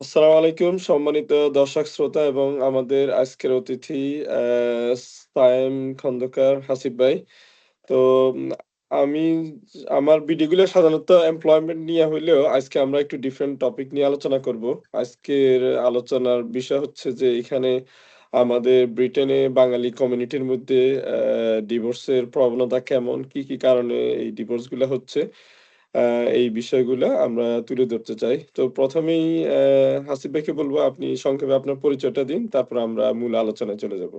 আসসালামু আলাইকুম, সম্মানিত দর্শক, শ্রোতা এবং আমাদের আজকের অতিথি সায়েম খন্দকার হাসিব ভাই। তো, আমি, আমার ভিডিওগুলো সাধারণত এমপ্লয়মেন্ট নিয়ে হইলেও আজকে আমরা একটু ডিফারেন্ট টপিক নিয়ে আলোচনা করব। আজকের আলোচনার বিষয় হচ্ছে যে, এখানে আমাদের ব্রিটেনে বাঙালি কমিউনিটির মধ্যে ডিভোর্সের প্রবণতা কেমন? কি কি কারণে এই ডিভোর্সগুলা হচ্ছে? এই বিষয়গুলো আমরা তুলে ধরতে চাই। তো প্রথমেই হাসিব ভাইকে বলব আপনি সংক্ষেপে আপনার পরিচয়টা দিন তারপর আমরা মূল আলোচনায় চলে যাব।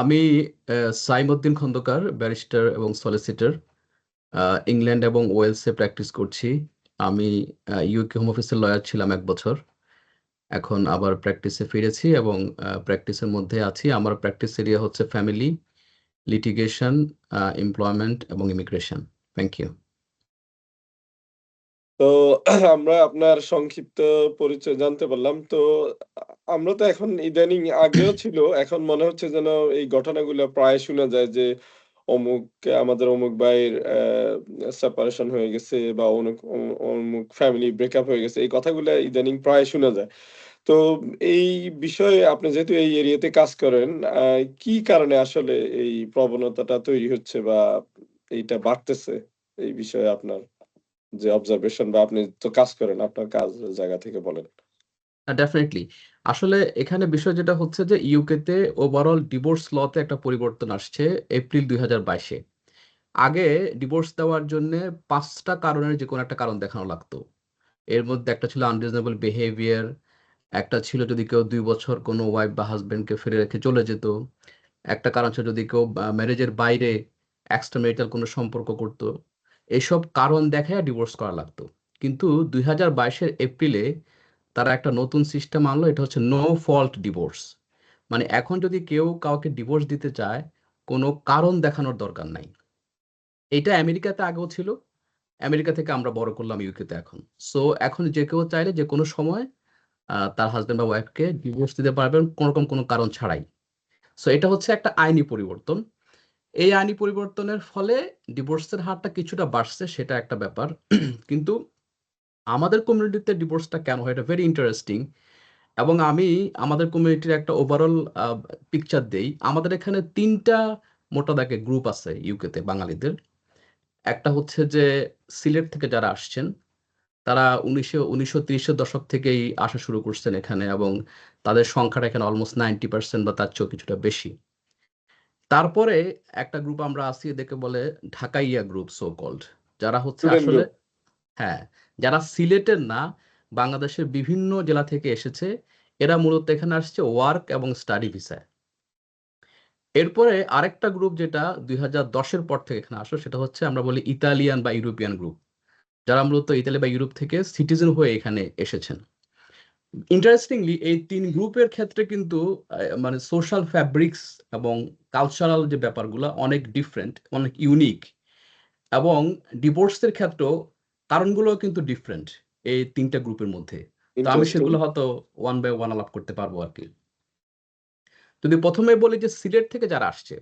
আমি আহ, সাইমউদ্দিন খন্দকার ব্যারিস্টার এবং সলিসিটর ইংল্যান্ড এবং ওয়েলসে প্র্যাকটিস করছি। আমি ইউকে হোম অফিসের লয়ার ছিলাম এক বছর। এখন আবার প্র্যাকটিসে ফিরেছি এবং প্র্যাকটিসের মধ্যে আছি। আমার প্র্যাকটিস এরিয়া হচ্ছে ফ্যামিলি লিটিগেশন এমপ্লয়মেন্ট এবং ইমিগ্রেশন থ্যাংক ইউ তো আমরা আপনার সংক্ষিপ্ত পরিচয় জানতে পারলাম। তো আমরা তো এখন ইদানিং আগেও ছিল এখন মনে হচ্ছে যেন এই ঘটনাগুলো প্রায় শোনা যায় যে অমুক আমাদের অমুক ভাইয়ের সেপারেশন হয়ে গেছে বা অমুক অমুক ফ্যামিলি ব্রেকআপ হয়ে গেছে এই কথাগুলো ইদানিং প্রায় শোনা যায়। তো এই বিষয়ে আপনি যেহেতু এই এরিয়াতে কাজ করেন আহ, কি কারণে আসলে এই প্রবণতাটা তৈরি হচ্ছে বা এইটা বাড়তেছে এই বিষয়ে আপনার যে অবজারভেশন বা আপনি তো কাজ করেন, আপনার কাজ জায়গা থেকে বলেন। ডেফিনেটলি আসলে এখানে বিষয় যেটা হচ্ছে যে ইউকেতে ওভারঅল ডিভোর্স লতে একটা পরিবর্তন আসছে এপ্রিল দুই বাইশে। আগে ডিভোর্স দেওয়ার জন্য পাঁচটা কারণের যে কোনো একটা কারণ দেখানো লাগতো। এর মধ্যে একটা ছিল আনরিজনেবল বিহেভিয়ার একটা ছিল যদি কেউ দুই বছর কোনো ওয়াইফ বা হাজবেন্ডকে ফিরে রেখে চলে যেত, একটা কারণ ছিল যদি কেউ ম্যারেজের বাইরে এক্সট্রা কোনো সম্পর্ক করত। এসব কারণ দেখায় ডিভোর্স করা লাগতো। কিন্তু দুই হাজার বাইশের এপ্রিলে তারা একটা নতুন সিস্টেম আনলো, এটা হচ্ছে নো ফল্ট ডিভোর্স মানে এখন যদি কেউ কাউকে ডিভোর্স দিতে চায়, কোনো কারণ দেখানোর দরকার নাই। এটা আমেরিকাতে আগেও ছিল। আমেরিকা থেকে আমরা বড় করলাম ইউকেতে এখন। সো এখন যে কেউ চাইলে যে কোনো সময় তার হাজব্যান্ড বা ওয়াইফকে ডিভোর্স দিতে পারবেন, কোনোরকম কোনো কারণ ছাড়াই। সো এটা হচ্ছে একটা আইনি পরিবর্তন। এই আইনি পরিবর্তনের ফলে ডিভোর্সের হারটা কিছুটা বাড়ছে, সেটা একটা ব্যাপার। কিন্তু আমাদের কমিউনিটিতে ডিভোর্সটা কেন হয়? এটা ভেরি ইন্টারেস্টিং এবং আমি আমাদের কমিউনিটির একটা ওভারঅল পিকচার দেই। আমাদের এখানে তিনটা মোটা দাগে গ্রুপ আছে ইউকেতে বাঙালিদের। একটা হচ্ছে যে সিলেট থেকে যারা আসছেন, তারা উনিশশো উনিশশো ত্রিশের দশক থেকেই আসা শুরু করছেন এখানে এবং তাদের সংখ্যাটা এখানে অলমোস্ট নাইনটি পার্সেন্ট বা তার চেয়েও কিছুটা বেশি। তারপরে একটা গ্রুপ আমরা আছি দেখে বলে ঢাকাইয়া গ্রুপ সো কল্ড যারা হচ্ছে আসলে হ্যাঁ যারা সিলেটের না বাংলাদেশের বিভিন্ন জেলা থেকে এসেছে এরা মূলত এখানে আসছে ওয়ার্ক এবং স্টাডি ভিসায় এরপরে আরেকটা গ্রুপ যেটা দুই হাজার দশের পর থেকে এখানে আসো সেটা হচ্ছে আমরা বলি ইতালিয়ান বা ইউরোপিয়ান গ্রুপ যারা মূলত ইতালি বা ইউরোপ থেকে সিটিজেন হয়ে এখানে এসেছেন। ইন্টারেস্টিংলি এই তিন গ্রুপের ক্ষেত্রে কিন্তু মানে সোশ্যাল ফ্যাব্রিক্স এবং কালচারাল যে ব্যাপারগুলো অনেক ডিফারেন্ট অনেক ইউনিক এবং ডিভোর্সের ক্ষেত্রেও কারণগুলো কিন্তু ডিফারেন্ট এই তিনটা গ্রুপের মধ্যে। তো আমি সেগুলো হয়তো ওয়ান বাই ওয়ান আলাপ করতে পারব আর কি। যদি প্রথমে বলি যে সিলেট থেকে যারা আসছে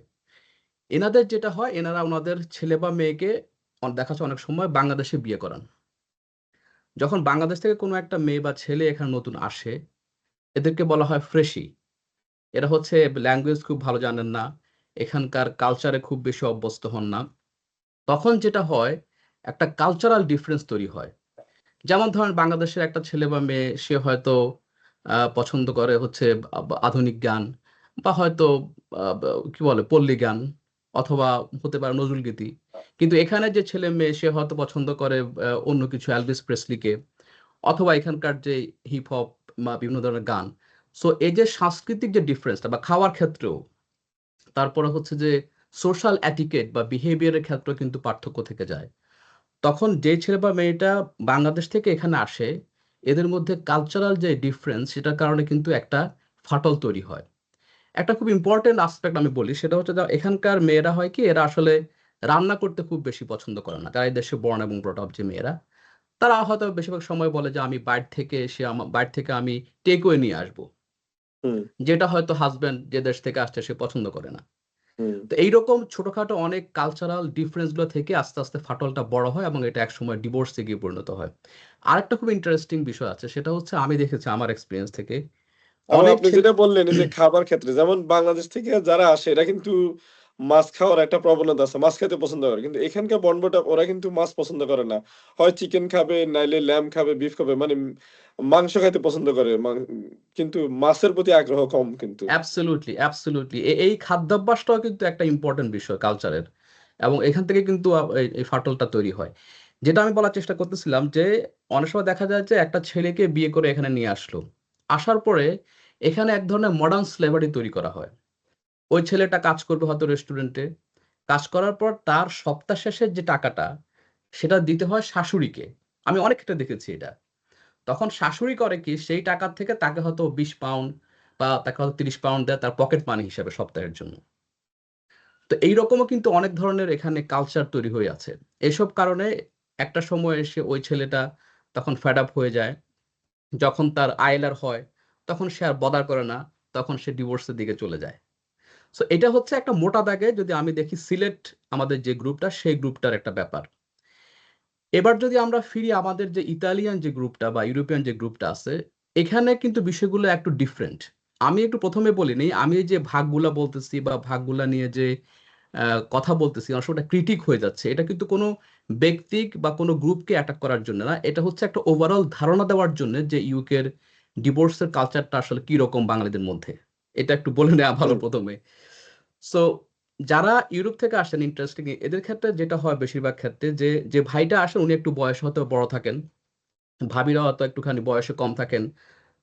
এনাদের যেটা হয় এনারা ওনাদের ছেলে বা মেয়েকে দেখা যাচ্ছে অনেক সময় বাংলাদেশে বিয়ে করান। যখন বাংলাদেশ থেকে কোনো একটা মেয়ে বা ছেলে এখানে নতুন আসে, এদেরকে বলা হয় ফ্রেশি। এরা হচ্ছে ল্যাঙ্গুয়েজ খুব ভালো জানেন না, এখানকার কালচারে খুব বেশি অভ্যস্ত হন না। তখন যেটা হয়, একটা কালচারাল ডিফারেন্স তৈরি হয়। যেমন ধরেন বাংলাদেশের একটা ছেলে বা মেয়ে, সে হয়তো পছন্দ করে হচ্ছে আধুনিক গান বা হয়তো কি বলে, পল্লী গান। অথবা হতে পারে নজরুল গীতি। কিন্তু এখানে যে ছেলে মেয়ে, সে হয়তো পছন্দ করে অন্য কিছু অ্যালভিস প্রেসলিকে অথবা এখানকার যে হিপ হপ বা বিভিন্ন ধরনের গান। সো এই যে সাংস্কৃতিক যে ডিফারেন্সটা বা খাওয়ার ক্ষেত্রেও, তারপরে হচ্ছে যে সোশ্যাল অ্যাটিকেট বা বিহেভিয়ারের ক্ষেত্রেও কিন্তু পার্থক্য থেকে যায়। তখন যে ছেলে বা মেয়েটা বাংলাদেশ থেকে এখানে আসে, এদের মধ্যে কালচারাল যে ডিফারেন্স সেটার কারণে কিন্তু একটা ফাটল তৈরি হয়। একটা খুব ইম্পর্টেন্ট আসপেক্ট আমি বলি সেটা হচ্ছে এখানকার মেয়েরা হয় কি এরা আসলে রান্না করতে খুব বেশি পছন্দ করে না। যারা এই দেশে বর্ন এবং ব্রট যে মেয়েরা তারা হয়তো বেশিরভাগ সময় বলে যে আমি বাইরে থেকে এসে আমার বাইরে থেকে আমি টেকওয়ে নিয়ে আসব। যেটা হয়তো হাজবেন্ড যে দেশ থেকে আসছে সে পছন্দ করে না। তো এইরকম ছোটখাটো অনেক কালচারাল ডিফারেন্সগুলো থেকে আস্তে, আস্তে ফাটলটা বড় হয় এবং এটা একসময় ডিভোর্সে গিয়ে পরিণত হয়। আরেকটা খুব ইন্টারেস্টিং বিষয় আছে সেটা হচ্ছে আমি দেখেছি আমার এক্সপিরিয়েন্স থেকে আপনি যেটা বললেন যে খাবার ক্ষেত্রে যেমন বাংলাদেশ থেকে যারা আসে এরা কিন্তু মাছ খাওয়ার একটা প্রবণতা আছে। মাছ খেতে পছন্দ করে। কিন্তু এখানকার বনভোটা ওরা কিন্তু মাছ পছন্দ করে না। হয় চিকেন খাবে, নাইলে ল্যাম্ব খাবে, বিফ খাবে। মানে মাংস খাইতে পছন্দ করে। কিন্তু মাছের প্রতি আগ্রহ কম কিন্তু। Absolutely, absolutely. এই খাদ্যাভ্যাসটাও কিন্তু একটা ইম্পোর্টেন্ট বিষয় কালচারের। এবং এখান থেকে কিন্তু এই ফাটলটা তৈরি হয়। যেটা আমি বলার চেষ্টা করতেছিলাম যে অনেক সময় দেখা যায় যে একটা ছেলেকে বিয়ে করে এখানে নিয়ে আসলো। আসার পরে এখানে এক ধরনের মডার্ন স্লেভারি তৈরি করা হয়। ওই ছেলেটা কাজ করবে হয়তো রেস্টুরেন্টে। কাজ করার পর তার সপ্তাহ শেষের যে টাকাটা, সেটা দিতে হয় শাশুড়িকে। আমি অনেক ক্ষেত্রে দেখেছি এটা। তখন শাশুড়ি করে কি, সেই টাকার থেকে তাকে হয়তো ২০ পাউন্ড বা তাকে হয়তো ৩০ পাউন্ড দেয় তার পকেট মানি হিসেবে সপ্তাহের জন্য। তো এইরকমও কিন্তু অনেক ধরনের এখানে কালচার তৈরি হয়ে আছে। এসব কারণে একটা সময় এসে ওই ছেলেটা তখন ফ্যাড আপ হয়ে যায়। যখন তার আইএলআর হয় তখন সে আর বদার করে না। তখন সে ডিভোর্সের দিকে চলে যায়। সো এটা হচ্ছে একটা মোটা দাগে যদি আমি দেখি সিলেট আমাদের যে গ্রুপটা সেই গ্রুপটার একটা ব্যাপার। এবার যদি আমরা ফিরি আমাদের যে ইতালিয়ান যে গ্রুপটা বা ইউরোপিয়ান যে গ্রুপটা আছে, এখানে কিন্তু বিষয়গুলো একটু ডিফারেন্ট। আমি একটু প্রথমে বলিনি আমি যে ভাগগুলা বলতেছি বা ভাগগুলা নিয়ে যে কথা বলতেছি অনেক সময় ওটা ক্রিটিক হয়ে যাচ্ছে। এটা কিন্তু কোনো ব্যক্তিক বা কোনো গ্রুপকে অ্যাটাক করার জন্য না। এটা হচ্ছে একটা ওভারঅল ধারণা দেওয়ার জন্যে যে ইউকের ডিভোর্সের কালচারটা আসলে কীরকম বাঙালিদের মধ্যে। এটা একটু বলে নেওয়া ভালো প্রথমে সো যারা ইউরোপ থেকে আসেন ইন্টারেস্টিং এদের ক্ষেত্রে যেটা হয় বেশিরভাগ ক্ষেত্রে যে, যে ভাইটা আসেন উনি একটু বয়সে হয়তো বড় থাকেন। ভাবিরা হয়তো একটুখানি বয়সে কম থাকেন।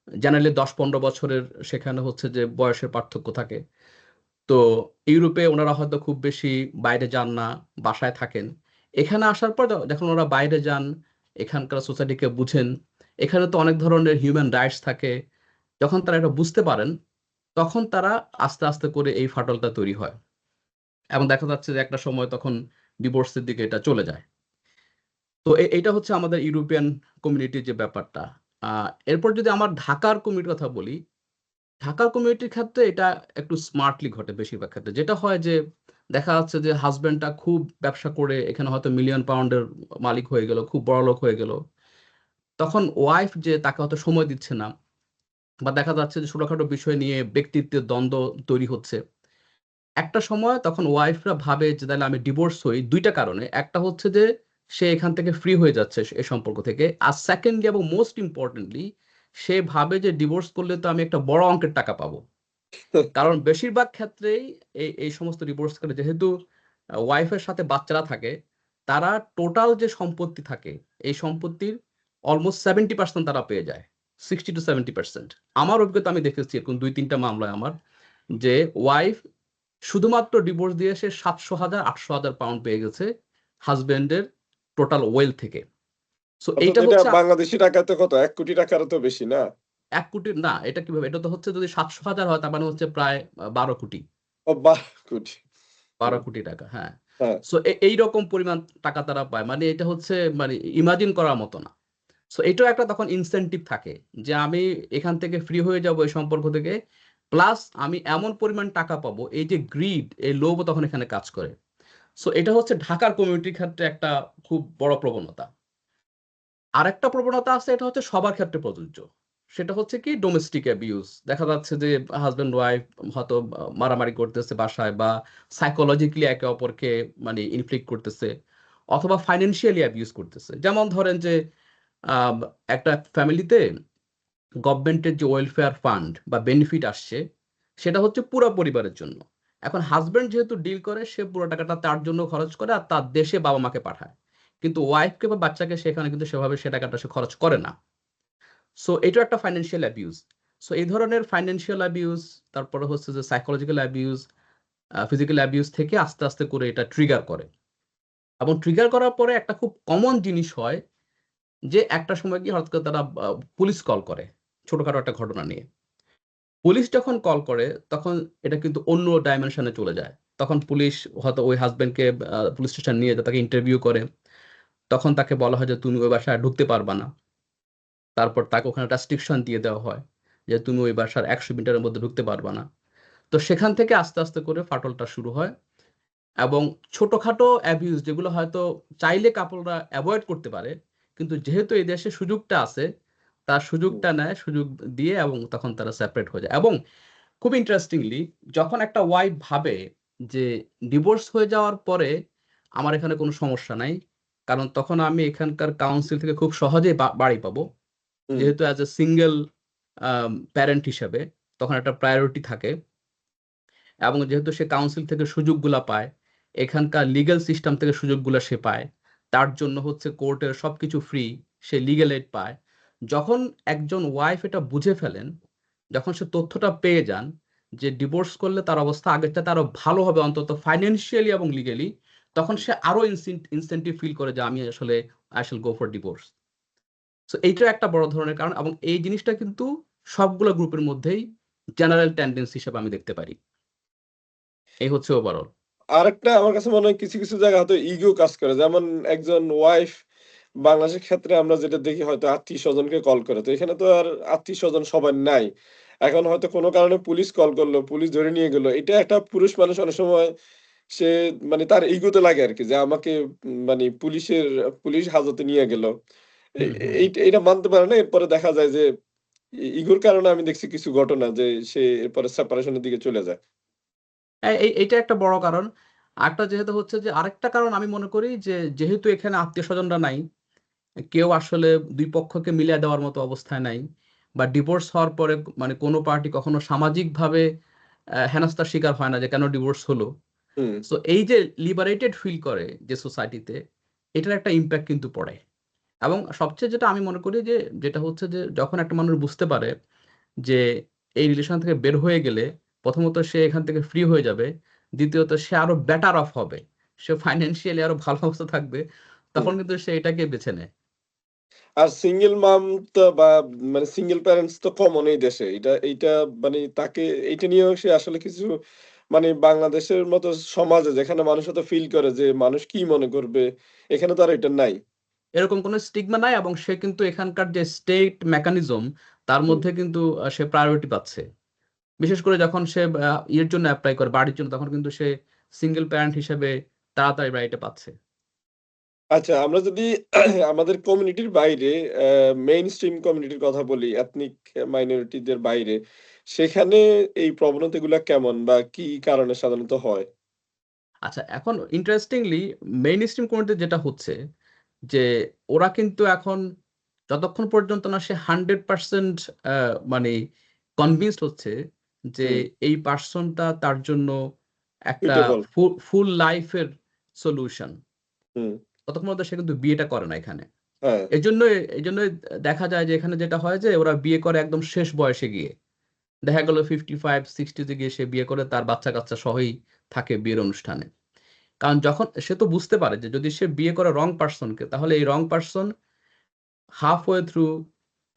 জেনারেলি দশ পনেরো বছরের সেখানে হচ্ছে যে বয়সের পার্থক্য থাকে। তো ইউরোপে ওনারা হয়তো খুব বেশি বাইরে যান না, বাসায় থাকেন। এখানে আসার পর যখন ওরা বাইরে যান, এখানকার সোসাইটিকে বুঝেন, এখানে তো অনেক ধরনের হিউম্যান রাইটস থাকে। যখন তারা এটা বুঝতে পারেন, তখন তারা আস্তে, আস্তে করে এই ফাটলটা তৈরি হয়। এবং দেখা যাচ্ছে যে একটা সময় তখন ডিভোর্সের দিকে এটা চলে যায়। তো এইটা হচ্ছে আমাদের ইউরোপিয়ান কমিউনিটির যে ব্যাপারটা। এরপর যদি আমার ঢাকার কমিউনিটির কথা বলি, ঢাকার কমিউনিটির ক্ষেত্রে এটা একটু স্মার্টলি ঘটে বেশিরভাগ ক্ষেত্রে। যেটা হয় যে দেখা যাচ্ছে যে হাসব্যান্ডটা খুব ব্যবসা করে এখানে হয়তো মিলিয়ন পাউন্ডের মালিক হয়ে গেল, খুব বড়লোক হয়ে গেল। তখন ওয়াইফ যে তাকে হয়তো সময় দিচ্ছে না বা দেখা যাচ্ছে যে ছোটখাটো বিষয় নিয়ে ব্যক্তিত্বের দ্বন্দ্ব তৈরি হচ্ছে। একটা সময় তখন ওয়াইফরা ভাবে যে তাহলে আমি ডিভোর্স হই দুইটা কারণে। একটা হচ্ছে যে সে এখান থেকে ফ্রি হয়ে যাচ্ছে এ সম্পর্ক থেকে। আর সেকেন্ডলি এবং মোস্ট ইম্পোর্টেন্টলি সে ভাবে যে ডিভোর্স করলে তো আমি একটা বড় অঙ্কের টাকা পাবো। কারণ বেশিরভাগ ক্ষেত্রেই এই, এই সমস্ত ডিভোর্স করে যেহেতু ওয়াইফের সাথে বাচ্চারা থাকে, তারা টোটাল যে সম্পত্তি থাকে, এই সম্পত্তির অলমোস্ট 70% তারা পেয়ে যায়। 60-70% আমার অভিজ্ঞতা আমি দেখেছি এরকম ২-৩ টা মামলায় আমার যে ওয়াইফ শুধুমাত্র ডিভোর্স দিয়ে সে সাতশো হাজার আটশো হাজার পাউন্ড পেয়ে গেছে হাসব্যান্ডের টোটাল ওয়েলথ থেকে। সো এইটা হচ্ছে বাংলাদেশী টাকাতে কত? ১ কোটি টাকারও তো বেশি না? ১ কোটি না, এটা কীভাবে? এটা তো হচ্ছে যদি ৭০০,০০০ হয় তার মানে হচ্ছে প্রায় ১২ কোটি। ১২ কোটি। ১২ কোটি টাকা, হ্যাঁ। সো এ এইরকম পরিমাণ টাকা তারা পায়। মানে এটা হচ্ছে মানে ইমাজিন করার মতো না। সো এটাও একটা তখন ইনসেনটিভ থাকে যে আমি এখান থেকে ফ্রি হয়ে যাব এই সম্পর্ক থেকে। প্লাস আমি এমন পরিমাণ টাকা পাবো, এই যে গ্রিড, এই লোভও তখন এখানে কাজ করে। সো এটা হচ্ছে ঢাকার কমিউনিটির ক্ষেত্রে একটা খুব বড় প্রবণতা। আরেকটা প্রবণতা আছে এটা হচ্ছে সবার ক্ষেত্রে প্রযোজ্য। সেটা হচ্ছে কি ডোমেস্টিক অ্যাবিউজ। দেখা যাচ্ছে যে হাসব্যান্ড ওয়াইফ হয়তো মারামারি করতেছে বাসায় বা সাইকোলজিক্যালি একে অপরকে মানে ইনফ্লিক্ট করতেছে অথবা ফাইন্যান্সিয়ালি অ্যাবিউজ করতেছে। যেমন ধরেন যে একটা ফ্যামিলিতে গভর্নমেন্টের যে ওয়েলফেয়ার ফান্ড বা বেনিফিট আসছে, সেটা হচ্ছে পুরো পরিবারের জন্য। এখন হাজব্যান্ড যেহেতু ডিল করে সে পুরো টাকাটা তার জন্য খরচ করে আর তার দেশে বাবা-মাকে পাঠায়। কিন্তু ওয়াইফকে বা বাচ্চাকে সেখানে কিন্তু সেভাবে সে টাকাটা সে খরচ করে না। সো এটাও একটা ফাইন্যান্সিয়াল অ্যাবিউজ। সো এই ধরনের ফাইন্যান্সিয়াল অ্যাবিউজ, তারপরে হচ্ছে যে সাইকোলজিক্যাল অ্যাবিউজ, ফিজিক্যাল অ্যাবিউজ থেকে আস্তে, আস্তে করে এটা ট্রিগার করে। এবং ট্রিগার করার পরে একটা খুব কমন জিনিস হয় যে একটা সময় গিয়ে হঠাৎ করে তারা পুলিশ কল করে, ছোটখাটো একটা ঘটনা নিয়ে। পুলিশ যখন কল করে তখন এটা কিন্তু অন্য ডাইমেনশন চলে যায়। তখন পুলিশ হয়তো ওই হাসব্যান্ডকে আ পুলিশ স্টেশন নিয়ে তাকে ইন্টারভিউ করে। তখন তাকে বলা হয় যে তুমি ওই বাসায় ঢুকতে পারবা না। তারপর তাকে ওখানে রেস্ট্রিকশন দিয়ে দেওয়া হয় যে তুমি ওই বাসার ১০০ মিটারের মধ্যে ঢুকতে পারবা না। তো সেখান থেকে আস্তে আস্তে করে ফাটলটা শুরু হয় এবং ছোটোখাটো অ্যাবিউজ যেগুলো হয়তো চাইলে কাপলরা অ্যাভয়েড করতে পারে কিন্তু যেহেতু এই দেশে সুযোগটা আছে তার সুযোগটা নেয় সুযোগ দিয়ে এবং তখন তারা সেপারেট হয়ে যায় এবং খুব ইন্টারেস্টিংলি যখন একটা ওয়াইফ ভাবে যে ডিভোর্স হয়ে যাওয়ার পরে আমার এখানে কোনো সমস্যা নাই কারণ তখন আমি এখানকার কাউন্সিল থেকে খুব সহজেই বা- বাড়ি পাবো। যেহেতু অ্যাজ এ সিঙ্গেল প্যারেন্ট হিসাবে তখন একটা প্রায়োরিটি থাকে। এবং যেহেতু সে কাউন্সিল থেকে সুযোগগুলা পায় এখানকার লিগ্যাল সিস্টেম থেকে সুযোগগুলো সে পায় তার জন্য হচ্ছে কোর্টের সবকিছু ফ্রি সে লিগ্যাল এড পায়। যখন একজন ওয়াইফ এটা বুঝে ফেলেন যখন সে তথ্যটা পেয়ে যান যে ডিভোর্স করলে তার অবস্থা আগের চাইতে আরও ভালো হবে অন্তত ফাইন্যান্সিয়ালি এবং লিগেলি তখন সে আরও ইনসেন্টিভ ফিল করে যে আমি আসলে I shall go for divorce so এইটা একটা বড় ধরনের কারণ এবং এই জিনিসটা কিন্তু সবগুলো গ্রুপের মধ্যেই জেনারেল টেন্ডেন্সি হিসেবে আমি দেখতে পারি। এই হচ্ছে ওভারঅল আরেকটা আমার কাছে মনে হয় কিছু কিছু জায়গা হয়তো ইগো কাজ করে। যেমন একজন ওয়াইফ বাংলাদেশের ক্ষেত্রে আমরা যেটা দেখি হয়তো আত্মীয় স্বজনকে কল করে। তো এখানে তো আর আত্মীয় স্বজন সবার নাই। এখন হয়তো কোনো কারণে পুলিশ কল করল, পুলিশ ধরে নিয়ে গেলো। এটা একটা পুরুষ মানুষ অনেক সময় সে মানে তার ইগোতে লাগে আর কি যে আমাকে মানে পুলিশের পুলিশ হাজতে নিয়ে গেল। এইটা এটা মানতে পারে না। এরপরে দেখা যায় যে ইগোর কারণে আমি দেখছি কিছু ঘটনা যে সে এরপরে সেপারেশনের দিকে চলে যায়। এই এই- এইটা একটা বড় কারণ। আরেকটা যেহেতু হচ্ছে যে আরেকটা কারণ আমি মনে করি যে যেহেতু এখানে আত্মীয় স্বজনরা নাই কেউ আসলে দুই পক্ষকে মিলিয়ে দেওয়ার মতো অবস্থায় নাই বা ডিভোর্স হওয়ার পরে মানে কোনো পার্টি কখনো সামাজিকভাবে হেনস্থার শিকার হয় না যে কেন ডিভোর্স হলো। সো এই যে লিবারেটেড ফিল করে যে সোসাইটিতে এটার একটা ইম্প্যাক্ট কিন্তু পড়ে। এবং সবচেয়ে যেটা আমি মনে করি যে যেটা হচ্ছে যে যখন একটা মানুষ বুঝতে পারে যে এই রিলেশন থেকে বের হয়ে গেলে প্রথমত সে এখান থেকে ফ্রি হয়ে যাবে দ্বিতীয়ত সে আরও বেটার অফ হবে সে ফাইন্যান্সিয়ালি আরও ভালো অবস্থা থাকবে তখন কিন্তু সে এটাকে বেছে নেয়। আর সিঙ্গেল মাম তো বা মানে সিঙ্গেল প্যারেন্টস তো কমন এই দেশে। এটা এইটা মানে তাকে এইটা নিয়েও সে আসলে কিছু মানে বাংলাদেশের মতো সমাজে যেখানে মানুষ হয়তো ফিল করে যে মানুষ কি মনে করবে এখানে তো আর এটা নাই। এরকম কোনো স্টিগমা নাই এবং সে কিন্তু এখানকার যে স্টেট মেকানিজম তার মধ্যে কিন্তু সে প্রায়োরিটি পাচ্ছে। বিশেষ করে যখন সে ইয়ের জন্য অ্যাপ্লাই করে বাড়ির জন্য তখন কিন্তু সে সিঙ্গেল প্যারেন্ট হিসেবে তাড়াতাড়ি বাড়িটা পাচ্ছে। আচ্ছা আমরা যদি আমাদের কমিউনিটির বাইরে মেইন স্ট্রিম কমিউনিটির কথা বলি এথনিক মাইনরিটিদের বাইরে সেখানে এই প্রবণতাগুলো কেমন বা কি কারণে সাধারণত হয়? আচ্ছা এখন ইন্টারেস্টিংলি মেইন স্ট্রিম কমিউনিটি যেটা হচ্ছে যে ওরা কিন্তু এখন যতক্ষণ পর্যন্ত না সে হান্ড্রেড পার্সেন্ট মানে কনভিন্সড হচ্ছে যে এই পার্সনটা তার জন্য একটা ফুল লাইফের সলিউশন হুম। ততক্ষণ পর্যন্ত সে কিন্তু বিয়েটা করে না এখানে। হ্যাঁ। এই জন্য এই জন্য দেখা যায় যে এখানে যেটা হয় যে ওরা বিয়ে করে একদম শেষ বয়সে গিয়ে। দেখা গেল ফিফটি ফাইভ সিক্সটিতে গিয়ে সে বিয়ে করে তার বাচ্চা কাচ্চা সহই থাকে বিয়ের অনুষ্ঠানে। কারণ যখন সে তো বুঝতে পারে যে যদি সে বিয়ে করে রং পার্সনকে তাহলে এই wrong person half way through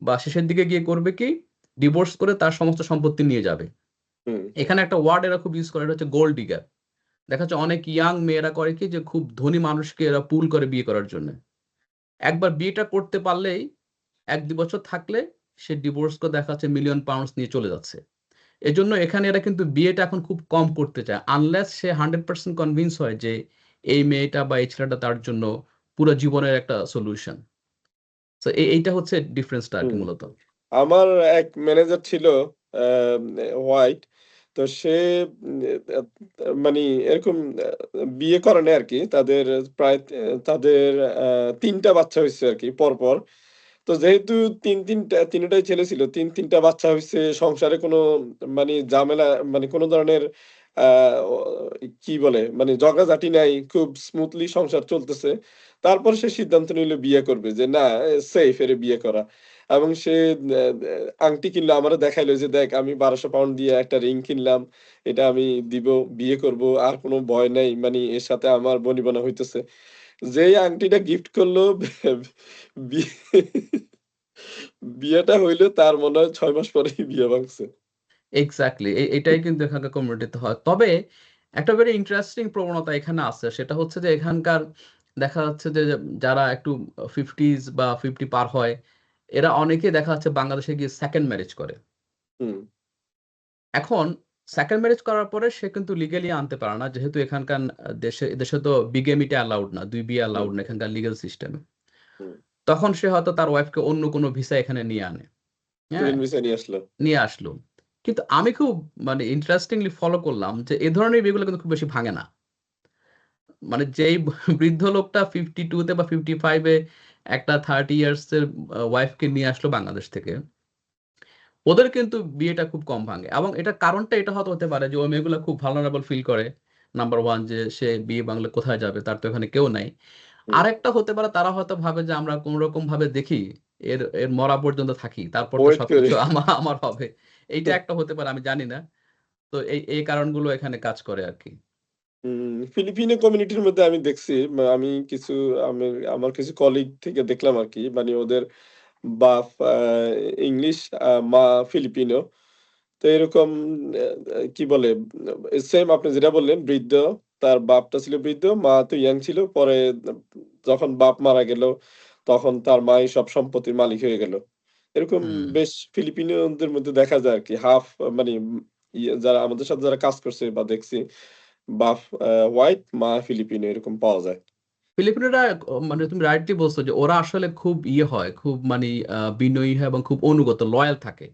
বা শেষের দিকে গিয়ে করবে কি? ডিভোর্স করে তার সমস্ত সম্পত্তি নিয়ে যাবে। এখানে একটা ওয়ার্ড এরা খুব ইউজ করে এটা হচ্ছে গোল্ড ডিগার দেখা যাচ্ছে অনেক ইয়াং মেয়েরা করে কি যে খুব ধনী মানুষকে এরা পুল করে বিয়ে করার জন্য। একবার বিয়েটা করতে পারলেই এক দুই বছর থাকলে সে ডিভোর্স করে দেখা যাচ্ছে মিলিয়ন পাউন্ডস নিয়ে চলে যাচ্ছে। এজন্য এখানে এরা কিন্তু বিয়েটা এখন খুব কম করতে চায় আনলেস সে হান্ড্রেড পার্সেন্ট কনভিন্স হয় যে এই মেয়েটা বা এই ছেলেটা তার জন্য পুরো জীবনের একটা সলিউশন তো এইটা হচ্ছে ডিফারেন্সটা আর কি মূলত। আমার এক ম্যানেজার ছিল হোয়াইট তো সে মানে এরকম, বিয়ে করে না আর কি তাদের প্রায়, তাদের তিনটা বাচ্চা হয়েছে আর কি পরপর। তো যেহেতু তিন, তিনটা, তিনটাই ছেলে ছিল, তিন, তিনটা বাচ্চা হয়েছে, সংসারে কোনো মানে ঝামেলা মানে কোনো ধরনের কি বলে মানে ঝগড়াঝাটি নাই, খুব স্মুথলি সংসার চলতেছে। তারপর সে সিদ্ধান্ত নিল বিয়ে করবে, যে না সেফ এর বিয়ে করা। এবং সে আংটি কিনলো, আমারও দেখাইলো যে, দেখ, আমি বারোশো পাউন্ড দিয়ে একটা রিং কিনলাম, এটা আমি দিব, বিয়ে করব, আর কোনো ভয় নাই। মানে এর সাথে আমার বনিবনা হইতেছে। যেই আংটিটা গিফট করল বিয়েটা হইল তার মনে হয় ছয় মাস পরেই বিয়ে ভাঙছে। এক্স্যাক্টলি এটাই কিন্তু এখানকার কমিউনিটিতে হয়। তবে একটা ভেরি ইন্টারেস্টিং প্রবণতা এখানে আছে, সেটা হচ্ছে যে, এখানকার দেখা যাচ্ছে যে, যারা একটু ফিফটিজ বা ফিফটি পার হয় এরা অনেকে দেখা যাচ্ছে বাংলাদেশে গিয়ে সেকেন্ড ম্যারেজ করে। হুম। এখন সেকেন্ড ম্যারেজ করার পরে সে কিন্তু লিগালি আনতে পারে না যেহেতু এখানকার দেশে দেশে তো বিগেমিটা অ্যালাউড না দুই বিয়ে অ্যালাউড না এখানকার লিগ্যাল সিস্টেমে তখন সে হয়তো তার ওয়াইফকে অন্য কোনো ভিসা এখানে নিয়ে আনে। হ্যাঁ? নিয়ে আসলো। কিন্তু আমি খুব মানে ইন্টারেস্টিংলি ফলো করলাম যে এ ধরনের বিয়েগুলো কিন্তু খুব বেশি ভাঙে না। মানে যেই বৃদ্ধ লোকটা ফিফটি টুতে বা ফিফটি ফাইভে একটা থার্টি ইয়ার্স এর ওয়াইফকে নিয়ে আসলো বাংলাদেশ থেকে। ওদের কিন্তু বিয়েটা খুব কম ভাঙে। এবং এটা কারণটা এটা হয়তো হতে পারে যে ওই মেয়েগুলো খুব ভালনারেবল ফিল করে। নাম্বার ওয়ান যে সে বিয়ে বাংলা কোথায় যাবে তার তো এখানে কেউ নাই। আরেকটা হতে পারে তারা হয়তো ভাবে যে আমরা কোন রকম ভাবে দেখি এর এর মরা পর্যন্ত থাকি তারপর তো সবকিছু আমার আমার হবে। এইটা একটা হতে পারে আমি জানি না। তো এই এই কারণগুলো এখানে কাজ করে আর কি। ফিলিপিনো কমিউনিটির মধ্যে আমি দেখছি মা- আমি কিছু আমি আমার কিছু কলিগ থেকে দেখলাম আর কি মানে ওদের বাপ ইংলিশ মা ফিলিপিনো। তো এরকম কি বলে সেম আপনি যেটা বললেন বৃদ্ধ তার বাপটা ছিল বৃদ্ধ মা তো ইয়াং ছিল পরে যখন বাপ মারা গেল তখন তার মাই সব সম্পত্তির মালিক হয়ে গেল। এরকম হুম। বেশ ফিলিপিনোদের মধ্যে দেখা যায় আর কি হাফ মানে ইয়ে যারা আমাদের সাথে যারা কাজ করছে বা দেখছি বাপ হোয়াইট মা ফিলিপিনো এরকম পাওয়া যায়। ফিলিপিনোরা মানে তুমি রাইটলি বলছো যে ওরা আসলে খুব ইয়ে হয় খুব মানে বিনয়ী হয় এবং খুব অনুগত লয়াল থাকে।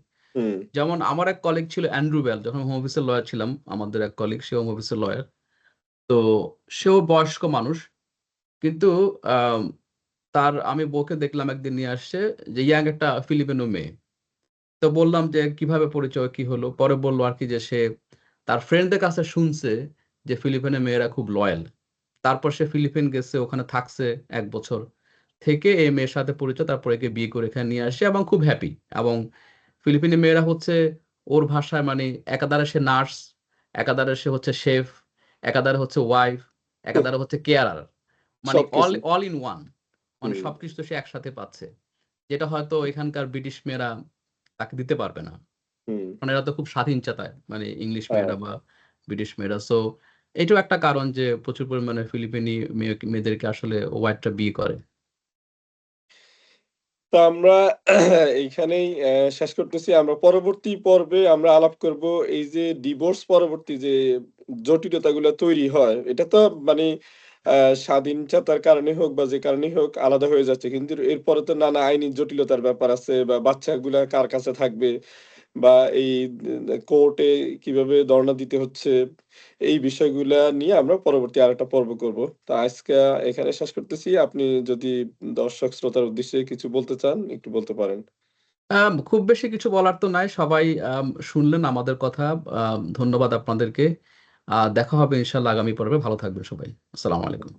যেমন আমার এক কলিগ ছিল অ্যান্ড্রু বেল যখন হোম অফিসের লয়ার ছিলাম আমাদের এক কলিগ সে হোম অফিসের লয়ার তো সেও বয়স্ক মানুষ কিন্তু তার আমি বউকে দেখলাম একদিন নিয়ে আসছে যে ইয়াং একটা ফিলিপিনো মেয়ে। তো বললাম যে কীভাবে পরিচয় কি হলো? পরে বলল আর কি যে সে তার ফ্রেন্ডদের কাছে শুনছে যে ফিলিপিনের মেয়েরা খুব লয়াল তারপর সে ফিলিপিন গেছে ওখানে থাকছে এক বছর। থেকে এই মেয়ের সাথে পরিচয় তারপর একে বিয়ে করে এখানে নিয়ে আসে এবং খুব হ্যাপি এবং ফিলিপিনের মেয়েরা হচ্ছে ওর ভাষায় মানে একাধারে সে নার্স একাধারে সে হচ্ছে শেফ একাধারে হচ্ছে ওয়াইফ একাধারে হচ্ছে কেয়ারার মানে অল অল ইন ওয়ান মানে সবকিছু তো সে একসাথে পাচ্ছে। যেটা হয়তো এখানকার ব্রিটিশ মেয়েরা তাকে দিতে পারবে না। মানে এরা তো খুব স্বাধীন চেতায় মানে ইংলিশ হ্যাঁ। মেয়েরা বা ব্রিটিশ মেয়েরা। সো এটাও একটা কারণ যে প্রচুর পরিমাণে ফিলিপিনি মেয়েদেরকে আসলে হোয়াইটরা বিয়ে করে। তো আমরা এইখানেই শেষ করতেছি। আমরা পরবর্তী পর্বে আমরা আলাপ করব এই যে ডিভোর্স পরবর্তী যে জটিলতাগুলো তৈরি হয়। এটা তো মানে স্বাধীনতার কারণে হোক বা যে কারণে হোক আলাদা হয়ে যাচ্ছে। কিন্তু এরপরে তো নানা আইনি জটিলতার ব্যাপার আছে বা বাচ্চাগুলা কার কাছে থাকবে? বা এই কোর্টে কীভাবে ধর্ণা দিতে হচ্ছে এই বিষয়গুলা নিয়ে আমরা পরবর্তী আরেকটা পর্ব করব। তো আজকে এখানে শেষ করতেছি। আপনি যদি দর্শক শ্রোতার উদ্দেশ্যে কিছু বলতে চান একটু বলতে পারেন। খুব বেশি কিছু বলার তো নাই। সবাই শুনলেন আমাদের কথা। ধন্যবাদ আপনাদেরকে। আহ দেখা হবে ইনশাল্লাহ আগামী পর্বে। ভালো থাকবেন সবাই। আসসালামু আলাইকুম।